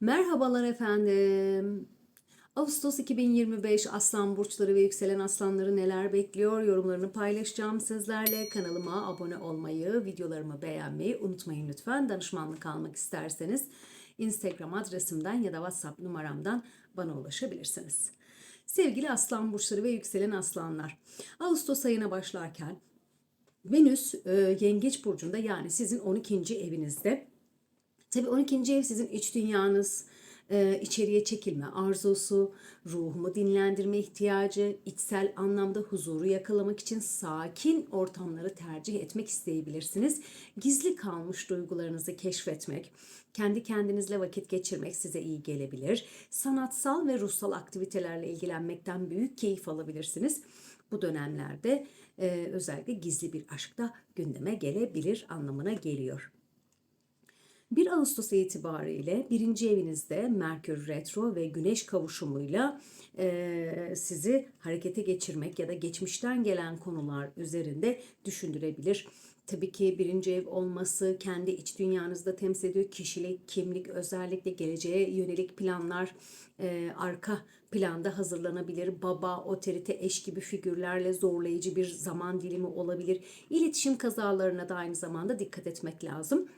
Merhabalar efendim. Ağustos 2025 Aslan burçları ve yükselen aslanları neler bekliyor? Yorumlarını paylaşacağım sizlerle. Kanalıma abone olmayı, videolarımı beğenmeyi unutmayın lütfen. Danışmanlık almak isterseniz Instagram adresimden ya da WhatsApp numaramdan bana ulaşabilirsiniz. Sevgili aslan burçları ve yükselen aslanlar. Ağustos ayına başlarken Venüs e, Yengeç burcunda yani sizin 12. evinizde. Tabii 12. ev sizin iç dünyanız, e, içeriye çekilme arzusu, ruhumu dinlendirme ihtiyacı, içsel anlamda huzuru yakalamak için sakin ortamları tercih etmek isteyebilirsiniz. Gizli kalmış duygularınızı keşfetmek, kendi kendinizle vakit geçirmek size iyi gelebilir. Sanatsal ve ruhsal aktivitelerle ilgilenmekten büyük keyif alabilirsiniz. Bu dönemlerde e, özellikle gizli bir aşk da gündeme gelebilir anlamına geliyor. 1 Ağustos itibariyle birinci evinizde Merkür Retro ve Güneş kavuşumuyla e, sizi harekete geçirmek ya da geçmişten gelen konular üzerinde düşündürebilir. Tabii ki birinci ev olması kendi iç dünyanızda temsil ediyor. Kişilik, kimlik, özellikle geleceğe yönelik planlar e, arka planda hazırlanabilir. Baba, otorite, eş gibi figürlerle zorlayıcı bir zaman dilimi olabilir. İletişim kazalarına da aynı zamanda dikkat etmek lazım.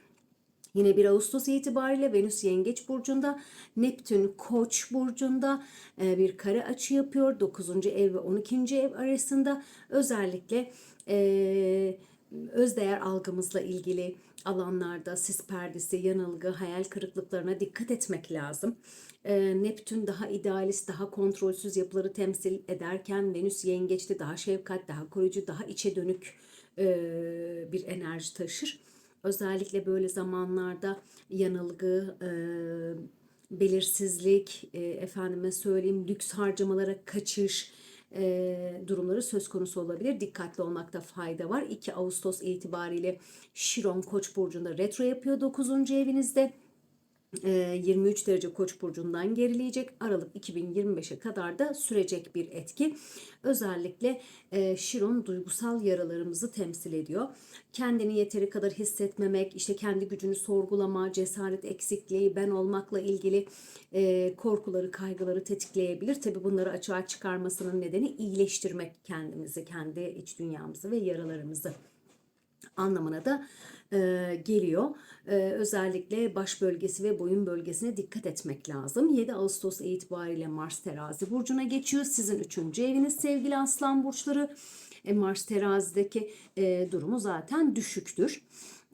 Yine 1 Ağustos itibariyle Venüs Yengeç burcunda, Neptün Koç burcunda e, bir kare açı yapıyor. 9. ev ve 12. ev arasında özellikle e, özdeğer algımızla ilgili alanlarda sis perdesi, yanılgı, hayal kırıklıklarına dikkat etmek lazım. E, Neptün daha idealist, daha kontrolsüz yapıları temsil ederken Venüs yengeçte daha şefkat, daha koruyucu, daha içe dönük bir enerji taşır. Özellikle böyle zamanlarda yanılgı, e, belirsizlik, e, efendime söyleyeyim lüks harcamalara kaçış e, durumları söz konusu olabilir. Dikkatli olmakta fayda var. 2 Ağustos itibariyle Şiron Koç burcunda retro yapıyor 9. evinizde. 23 derece koç burcundan gerileyecek. Aralık 2025'e kadar da sürecek bir etki. Özellikle e, Şiron duygusal yaralarımızı temsil ediyor. Kendini yeteri kadar hissetmemek, işte kendi gücünü sorgulama, cesaret eksikliği, ben olmakla ilgili e, korkuları, kaygıları tetikleyebilir. Tabi bunları açığa çıkarmasının nedeni iyileştirmek kendimizi, kendi iç dünyamızı ve yaralarımızı anlamına da e, geliyor. E, özellikle baş bölgesi ve boyun bölgesine dikkat etmek lazım. 7 Ağustos itibariyle Mars terazi burcuna geçiyor. Sizin 3. eviniz sevgili aslan burçları. E, Mars terazideki e, durumu zaten düşüktür.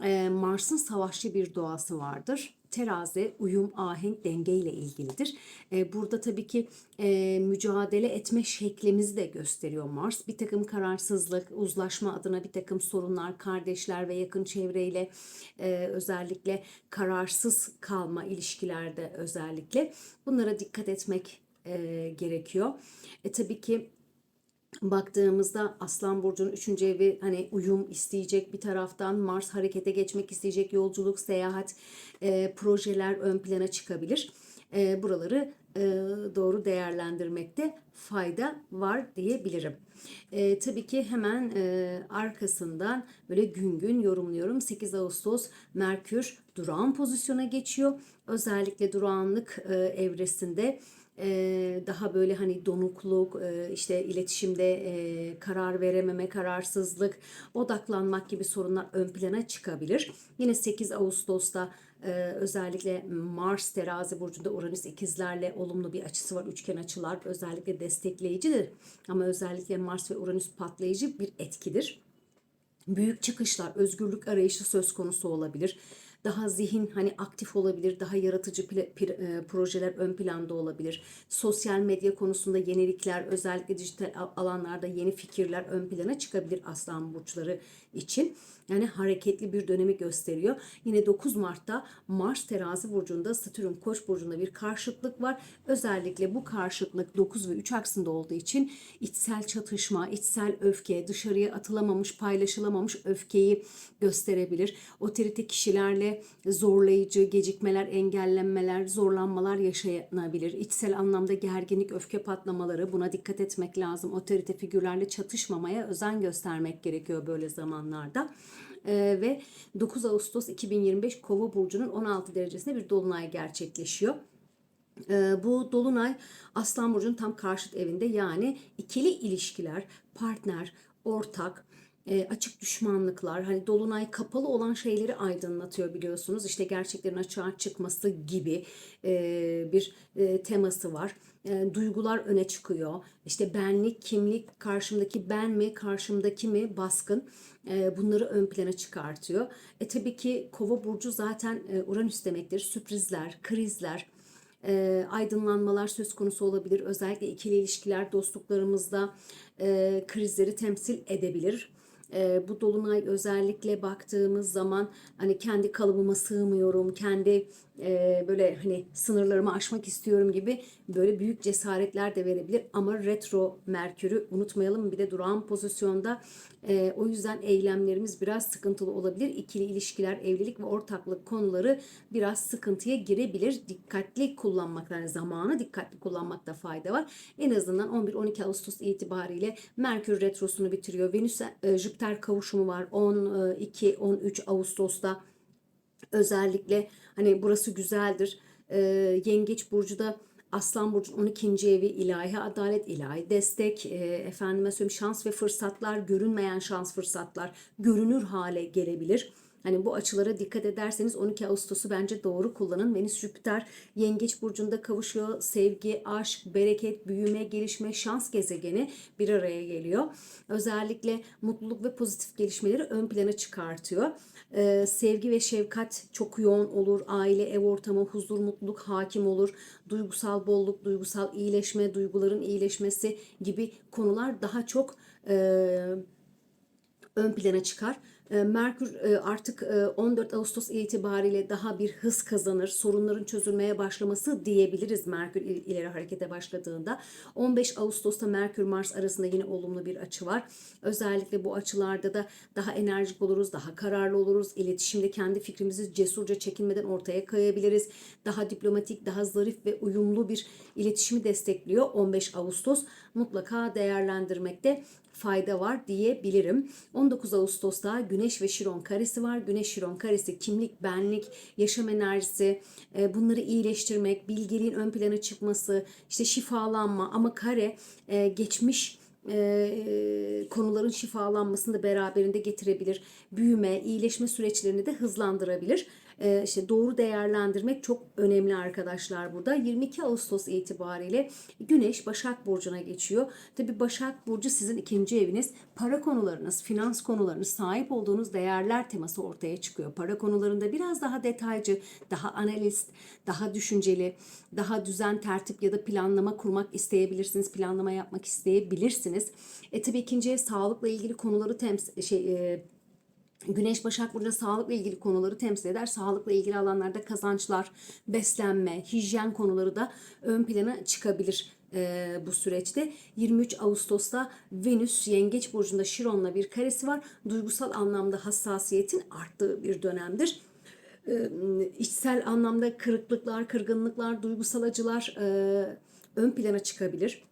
E, Mars'ın savaşçı bir doğası vardır terazi uyum, ahenk, denge ile ilgilidir. E, burada tabii ki e, mücadele etme şeklimizi de gösteriyor Mars. Bir takım kararsızlık, uzlaşma adına bir takım sorunlar, kardeşler ve yakın çevreyle e, özellikle kararsız kalma ilişkilerde özellikle bunlara dikkat etmek e, gerekiyor. E, tabii ki baktığımızda Aslan Burcu'nun 3. evi hani uyum isteyecek bir taraftan Mars harekete geçmek isteyecek yolculuk, seyahat, e, projeler ön plana çıkabilir. E, buraları e, doğru değerlendirmekte fayda var diyebilirim. E, tabii ki hemen e, arkasından böyle gün gün yorumluyorum. 8 Ağustos Merkür durağan pozisyona geçiyor. Özellikle durağanlık e, evresinde daha böyle hani donukluk, işte iletişimde karar verememe, kararsızlık, odaklanmak gibi sorunlar ön plana çıkabilir. Yine 8 Ağustos'ta özellikle Mars terazi burcunda Uranüs ikizlerle olumlu bir açısı var. Üçgen açılar özellikle destekleyicidir. Ama özellikle Mars ve Uranüs patlayıcı bir etkidir. Büyük çıkışlar, özgürlük arayışı söz konusu olabilir daha zihin hani aktif olabilir, daha yaratıcı e, projeler ön planda olabilir. Sosyal medya konusunda yenilikler, özellikle dijital alanlarda yeni fikirler ön plana çıkabilir aslan burçları için. Yani hareketli bir dönemi gösteriyor. Yine 9 Mart'ta Mars terazi burcunda Satürn koç burcunda bir karşıtlık var. Özellikle bu karşıtlık 9 ve 3 aksında olduğu için içsel çatışma, içsel öfke, dışarıya atılamamış, paylaşılamamış öfkeyi gösterebilir. Otorite kişilerle zorlayıcı gecikmeler, engellenmeler, zorlanmalar yaşanabilir. İçsel anlamda gerginlik, öfke patlamaları buna dikkat etmek lazım. Otorite figürlerle çatışmamaya özen göstermek gerekiyor böyle zamanlarda. Ee, ve 9 Ağustos 2025 Kova burcunun 16 derecesinde bir dolunay gerçekleşiyor. Ee, bu dolunay Aslan burcunun tam karşıt evinde yani ikili ilişkiler, partner, ortak, e, açık düşmanlıklar, hani dolunay kapalı olan şeyleri aydınlatıyor biliyorsunuz. İşte gerçeklerin açığa çıkması gibi e, bir e, teması var. E, duygular öne çıkıyor. İşte benlik, kimlik, karşımdaki ben mi, karşımdaki mi baskın e, bunları ön plana çıkartıyor. E tabii ki Kova burcu zaten e, Uranüs demektir. Sürprizler, krizler, e, aydınlanmalar söz konusu olabilir. Özellikle ikili ilişkiler, dostluklarımızda e, krizleri temsil edebilir. E, bu dolunay özellikle baktığımız zaman hani kendi kalıbıma sığmıyorum, kendi e, böyle hani sınırlarımı aşmak istiyorum gibi böyle büyük cesaretler de verebilir. Ama retro Merkür'ü unutmayalım bir de durağan pozisyonda. E, o yüzden eylemlerimiz biraz sıkıntılı olabilir. İkili ilişkiler, evlilik ve ortaklık konuları biraz sıkıntıya girebilir. Dikkatli kullanmak yani zamanı dikkatli kullanmakta fayda var. En azından 11-12 Ağustos itibariyle Merkür retrosunu bitiriyor. Venüs e, Jüpiter kavuşumu var 12-13 Ağustos'ta özellikle hani burası güzeldir. E, Yengeç burcu da Aslan Burcu'nun 12. evi ilahi adalet, ilahi destek, e, efendime söyleyeyim şans ve fırsatlar, görünmeyen şans fırsatlar görünür hale gelebilir. Hani bu açılara dikkat ederseniz 12 Ağustos'u bence doğru kullanın. Venüs Jüpiter Yengeç burcunda kavuşuyor. Sevgi, aşk, bereket, büyüme, gelişme, şans gezegeni bir araya geliyor. Özellikle mutluluk ve pozitif gelişmeleri ön plana çıkartıyor. Ee, sevgi ve şefkat çok yoğun olur. Aile, ev ortamı, huzur, mutluluk hakim olur. Duygusal bolluk, duygusal iyileşme, duyguların iyileşmesi gibi konular daha çok e, ön plana çıkar. Ee, Merkür e, artık 14 e, Ağustos itibariyle daha bir hız kazanır. Sorunların çözülmeye başlaması diyebiliriz Merkür ileri harekete başladığında. 15 Ağustos'ta Merkür Mars arasında yine olumlu bir açı var. Özellikle bu açılarda da daha enerjik oluruz, daha kararlı oluruz. İletişimde kendi fikrimizi cesurca çekinmeden ortaya koyabiliriz. Daha diplomatik, daha zarif ve uyumlu bir iletişimi destekliyor 15 Ağustos. Mutlaka değerlendirmekte fayda var diyebilirim. 19 Ağustos'ta Güneş ve Şiron karesi var. Güneş Şiron karesi kimlik, benlik, yaşam enerjisi, e, bunları iyileştirmek, bilgeliğin ön plana çıkması, işte şifalanma ama kare e, geçmiş e, konuların şifalanmasını da beraberinde getirebilir. Büyüme, iyileşme süreçlerini de hızlandırabilir e, işte doğru değerlendirmek çok önemli arkadaşlar burada. 22 Ağustos itibariyle Güneş Başak Burcu'na geçiyor. Tabi Başak Burcu sizin ikinci eviniz. Para konularınız, finans konularınız, sahip olduğunuz değerler teması ortaya çıkıyor. Para konularında biraz daha detaycı, daha analist, daha düşünceli, daha düzen, tertip ya da planlama kurmak isteyebilirsiniz. Planlama yapmak isteyebilirsiniz. E tabi ikinci ev sağlıkla ilgili konuları temsil şey e, Güneş Başak burada sağlıkla ilgili konuları temsil eder. Sağlıkla ilgili alanlarda kazançlar, beslenme, hijyen konuları da ön plana çıkabilir e, bu süreçte. 23 Ağustos'ta Venüs Yengeç Burcu'nda Şiron'la bir karesi var. Duygusal anlamda hassasiyetin arttığı bir dönemdir. E, içsel anlamda kırıklıklar, kırgınlıklar, duygusal acılar e, ön plana çıkabilir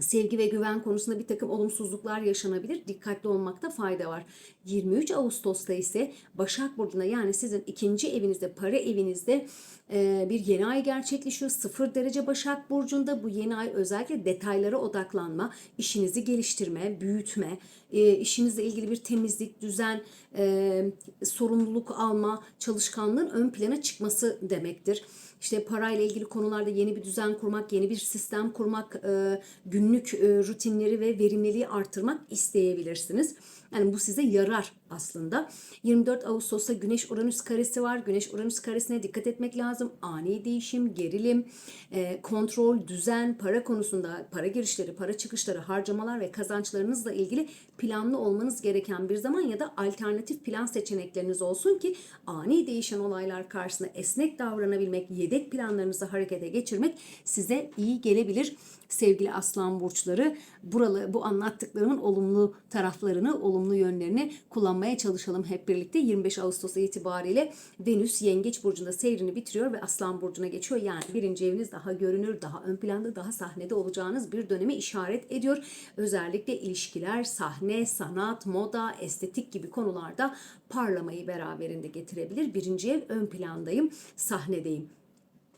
sevgi ve güven konusunda bir takım olumsuzluklar yaşanabilir. Dikkatli olmakta fayda var. 23 Ağustos'ta ise Başak Burcu'na yani sizin ikinci evinizde, para evinizde e, bir yeni ay gerçekleşiyor. Sıfır derece Başak Burcu'nda bu yeni ay özellikle detaylara odaklanma, işinizi geliştirme, büyütme, e, işinizle ilgili bir temizlik, düzen, e, sorumluluk alma, çalışkanlığın ön plana çıkması demektir işte parayla ilgili konularda yeni bir düzen kurmak, yeni bir sistem kurmak, e, günlük e, rutinleri ve verimliliği artırmak isteyebilirsiniz. Yani bu size yarar aslında. 24 Ağustos'ta Güneş Uranüs karesi var. Güneş Uranüs karesine dikkat etmek lazım. Ani değişim, gerilim, e, kontrol, düzen, para konusunda para girişleri, para çıkışları, harcamalar ve kazançlarınızla ilgili planlı olmanız gereken bir zaman ya da alternatif plan seçenekleriniz olsun ki ani değişen olaylar karşısında esnek davranabilmek, yedek planlarınızı harekete geçirmek size iyi gelebilir sevgili aslan burçları. Buralı bu anlattıklarımın olumlu taraflarını, olumlu yönlerini kullanmaya çalışalım hep birlikte. 25 Ağustos itibariyle Venüs Yengeç burcunda seyrini bitiriyor ve Aslan burcuna geçiyor. Yani birinci eviniz daha görünür, daha ön planda, daha sahnede olacağınız bir dönemi işaret ediyor. Özellikle ilişkiler, sahne, sanat, moda, estetik gibi konularda parlamayı beraberinde getirebilir. Birinci ev ön plandayım, sahnedeyim.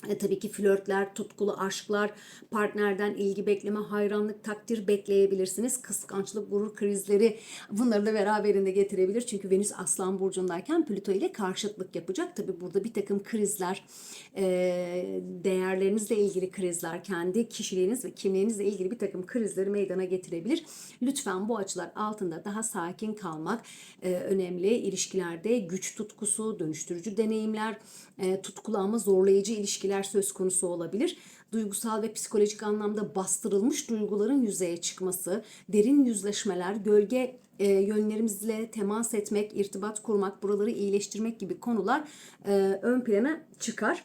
E, tabii ki flörtler, tutkulu aşklar, partnerden ilgi bekleme, hayranlık, takdir bekleyebilirsiniz. Kıskançlık, gurur krizleri bunları da beraberinde getirebilir. Çünkü Venüs Aslan Burcu'ndayken Plüto ile karşıtlık yapacak. Tabii burada bir takım krizler, e, değerlerinizle ilgili krizler, kendi kişiliğiniz ve kimliğinizle ilgili bir takım krizleri meydana getirebilir. Lütfen bu açılar altında daha sakin kalmak e, önemli. İlişkilerde güç tutkusu, dönüştürücü deneyimler, e, tutkulu ama zorlayıcı ilişkiler söz konusu olabilir. Duygusal ve psikolojik anlamda bastırılmış duyguların yüzeye çıkması, derin yüzleşmeler, gölge e, yönlerimizle temas etmek, irtibat kurmak, buraları iyileştirmek gibi konular e, ön plana çıkar.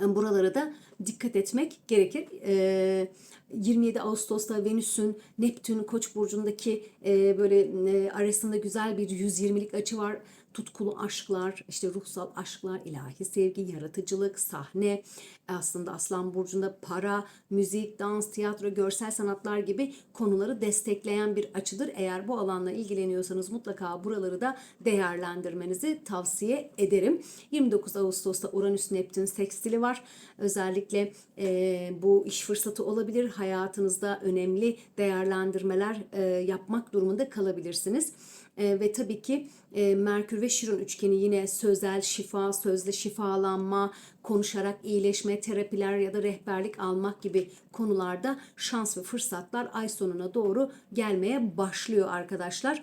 Buralara da dikkat etmek gerekir. Ee, 27 Ağustos'ta Venüs'ün Neptün Koç burcundaki e, böyle e, arasında güzel bir 120'lik açı var. Tutkulu aşklar, işte ruhsal aşklar, ilahi sevgi, yaratıcılık, sahne, aslında Aslan burcunda para, müzik, dans, tiyatro, görsel sanatlar gibi konuları destekleyen bir açıdır. Eğer bu alanla ilgileniyorsanız mutlaka buraları da değerlendirmenizi tavsiye ederim. 29 Ağustos'ta Uranüs Neptün sekstili var. Özellikle e, bu iş fırsatı olabilir. Hayatınızda önemli değerlendirmeler e, yapmak durumunda kalabilirsiniz. E, ve tabii ki e, Merkür ve Şiron üçgeni yine sözel şifa, sözle şifalanma, konuşarak iyileşme, terapiler ya da rehberlik almak gibi konularda şans ve fırsatlar ay sonuna doğru gelmeye başlıyor arkadaşlar.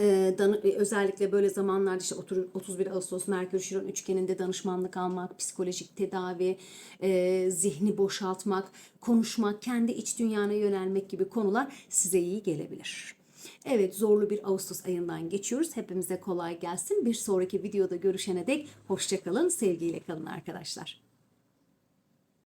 Ee, danı- e, özellikle böyle zamanlarda işte otur- 31 Ağustos Merkür Şiron üçgeninde danışmanlık almak, psikolojik tedavi, e, zihni boşaltmak, konuşmak, kendi iç dünyana yönelmek gibi konular size iyi gelebilir. Evet zorlu bir Ağustos ayından geçiyoruz. Hepimize kolay gelsin. Bir sonraki videoda görüşene dek hoşçakalın, sevgiyle kalın arkadaşlar.